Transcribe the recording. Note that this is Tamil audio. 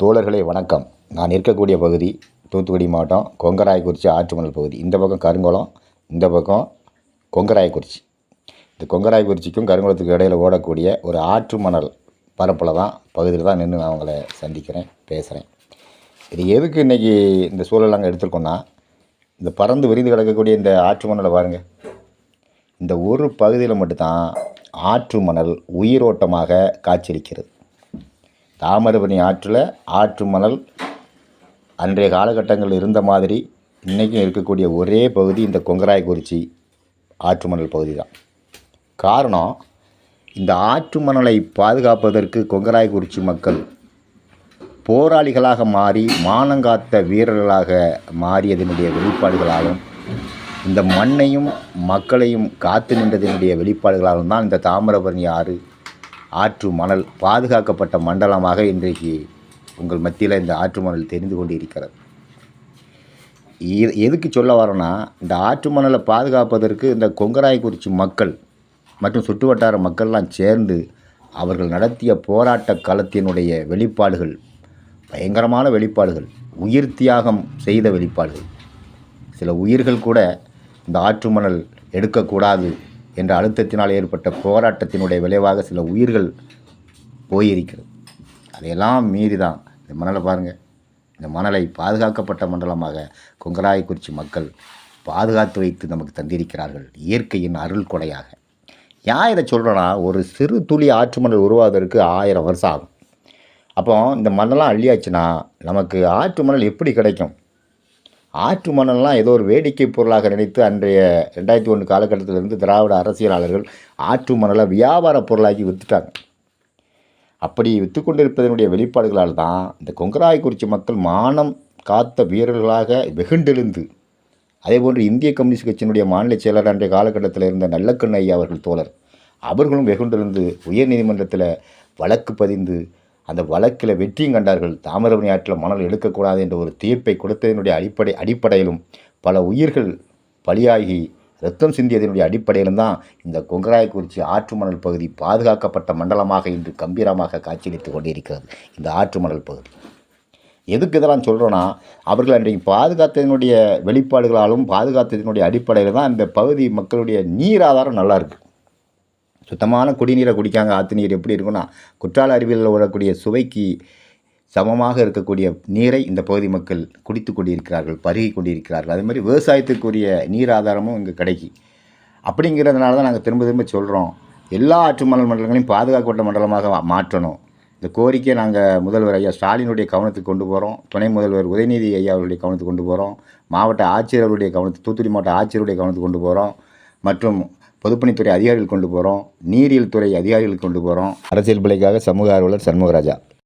தோழர்களே வணக்கம். நான் இருக்கக்கூடிய பகுதி தூத்துக்குடி மாவட்டம் கொங்கராயக்குறிச்சி ஆற்றுமணல் பகுதி. இந்த பக்கம் கருங்குளம் இந்த பக்கம் கொங்கராயக்குறிச்சி. இந்த கொங்கராயக்குறிச்சிக்கும் கருங்குளத்துக்கு இடையில் ஓடக்கூடிய ஒரு ஆற்று மணல் பரப்பில் தான் பகுதியில் தான் நின்று நான் உங்களை சந்திக்கிறேன் பேசுகிறேன் இது எதுக்கு இன்றைக்கி இந்த சூழல் நாங்கள் எடுத்துருக்கோன்னா இந்த பறந்து விரிந்து கிடக்கக்கூடிய இந்த ஆற்று மணலை பாருங்கள் இந்த ஒரு பகுதியில் மட்டும்தான் ஆற்று மணல் உயிரோட்டமாக காட்சியளிக்கிறது. தாமிரபரணி ஆற்றில் ஆற்று மணல் அன்றைய காலகட்டங்களில் இருந்த மாதிரி இன்றைக்கும் இருக்கக்கூடிய ஒரே பகுதி இந்த கொங்கராயக்குறிச்சி ஆற்று மணல் பகுதி தான். காரணம் இந்த ஆற்று மணலை பாதுகாப்பதற்கு கொங்கராயக்குறிச்சி மக்கள் போராளிகளாக மாறி மானங்காத்த வீரர்களாக மாறியதனுடைய வெளிப்பாடுகளாலும் இந்த மண்ணையும் மக்களையும் காத்து நின்றதனுடைய வெளிப்பாடுகளாலும் தான் இந்த தாமிரபரணி ஆறு ஆற்று மணல் பாதுகாக்கப்பட்ட மண்டலமாக இன்றைக்கு உங்கள் மத்தியில் இந்த ஆற்று மணல் தெரிந்து கொண்டு இருக்கிறது. எதுக்கு சொல்ல வரேன்னா இந்த ஆற்று மணலை பாதுகாப்பதற்கு இந்த கொங்கராயக்குறிச்சி மக்கள் மற்றும் சுற்றுவட்டார மக்கள்லாம் சேர்ந்து அவர்கள் நடத்திய போராட்ட களத்தினுடைய வெளிப்பாடுகள் பயங்கரமான வெளிப்பாடுகள் உயிர் தியாகம் செய்த வெளிப்பாடுகள். சில உயிர்கள் கூட இந்த ஆற்று மணல் எடுக்கக்கூடாது என்ற அழுத்தத்தினால் ஏற்பட்ட போராட்டத்தினுடைய விளைவாக சில உயிர்கள் போயிருக்கிறது. அதையெல்லாம் மீறி தான் இந்த மணலை பாருங்கள் இந்த மணலை பாதுகாக்கப்பட்ட மண்டலமாக கொங்கராயக்குறிச்சி மக்கள் பாதுகாத்து வைத்து நமக்கு தந்திருக்கிறார்கள். இயற்கையின் அருள் கொடையாக. ஏன் இதை சொல்கிறேன்னா ஒரு சிறு துளி ஆற்று மணல் உருவாவதற்கு ஆயிரம் வருஷம் ஆகும். அப்போ இந்த மணலாம் அள்ளியாச்சுன்னா நமக்கு ஆற்று மணல் எப்படி கிடைக்கும்? ஆற்று மணல்லாம் ஏதோ ஒரு வேடிக்கை பொருளாக நினைத்து அன்றைய ரெண்டாயிரத்தி ஒன்று காலகட்டத்திலிருந்து திராவிட அரசியலாளர்கள் ஆற்று மணலை வியாபார பொருளாக்கி விற்றுட்டாங்க அப்படி விற்று கொண்டிருப்பதனுடைய வெளிப்பாடுகளால் தான் இந்த கொங்கராயக்குறிச்சி மக்கள் மானம் காத்த வீரர்களாக வெகுண்டெழுந்து அதேபோன்று இந்திய கம்யூனிஸ்ட் கட்சியினுடைய மாநில செயலர் அன்றைய காலகட்டத்தில் இருந்த நல்லக்கண்ணு அவர்கள் தோழர் அவர்களும் வெகுண்டெழுந்து உயர்நீதிமன்றத்தில் வழக்கு பதிந்து அந்த வழக்கில் வெற்றியும் கண்டார்கள். தாமிரபரணி ஆற்றில் மணல் எடுக்கக்கூடாது என்ற ஒரு தீர்ப்பை கொடுத்ததனுடைய அடிப்படை அடிப்படையிலும் பல உயிர்கள் பலியாகி ரத்தம் சிந்தியதனுடைய அடிப்படையிலும் தான் இந்த கொங்கராயக்குறிச்சி ஆற்று மணல் பகுதி பாதுகாக்கப்பட்ட மண்டலமாக இன்று கம்பீரமாக காட்சியளித்து கொண்டிருக்கிறது. இந்த ஆற்று மணல் பகுதி. எதுக்கு இதெல்லாம் சொல்கிறோன்னா அவர்கள் அன்றைக்கு பாதுகாத்ததினுடைய வெளிப்பாடுகளாலும் பாதுகாத்ததினுடைய அடிப்படையில் தான் இந்த பகுதி மக்களுடைய நீர் ஆதாரம் நல்லா சுத்தமான குடிநீரை குடிக்காங்க ஆற்று நீர் எப்படி இருக்குன்னா குற்றால அருவியில் உள்ளக்கூடிய சுவைக்கு சமமாக இருக்கக்கூடிய நீரை இந்த பகுதி மக்கள் குடித்து கொண்டிருக்கிறார்கள் பருகி கொண்டிருக்கிறார்கள். அதே மாதிரி விவசாயத்துக்குரிய நீர் ஆதாரமும் இங்கே கிடைக்கி. அப்படிங்கிறதுனால தான் நாங்கள் திரும்ப திரும்ப சொல்கிறோம் எல்லா ஆற்று மணல் மண்டலங்களையும் பாதுகாக்கப்பட்ட மண்டலமாக மாற்றணும். இந்த கோரிக்கையை நாங்கள் முதல்வர் ஐயா ஸ்டாலினுடைய கவனத்துக்கு கொண்டு போகிறோம் துணை முதல்வர் உதயநிதி ஐயா அவருடைய கவனத்துக்கு கொண்டு போகிறோம் மாவட்ட ஆட்சியர் அவருடைய கவனத்துக்கு தூத்துக்குடி மாவட்ட ஆட்சியருடைய கவனத்துக்கு கொண்டு போகிறோம் மற்றும் பொதுப்பணித்துறை அதிகாரிகள் கொண்டு போகிறோம் நீரியல் துறை அதிகாரிகள் கொண்டு போகிறோம் அரசியல் பிள்ளைக்காக சமூக ஆர்வலர் சண்முகராஜா.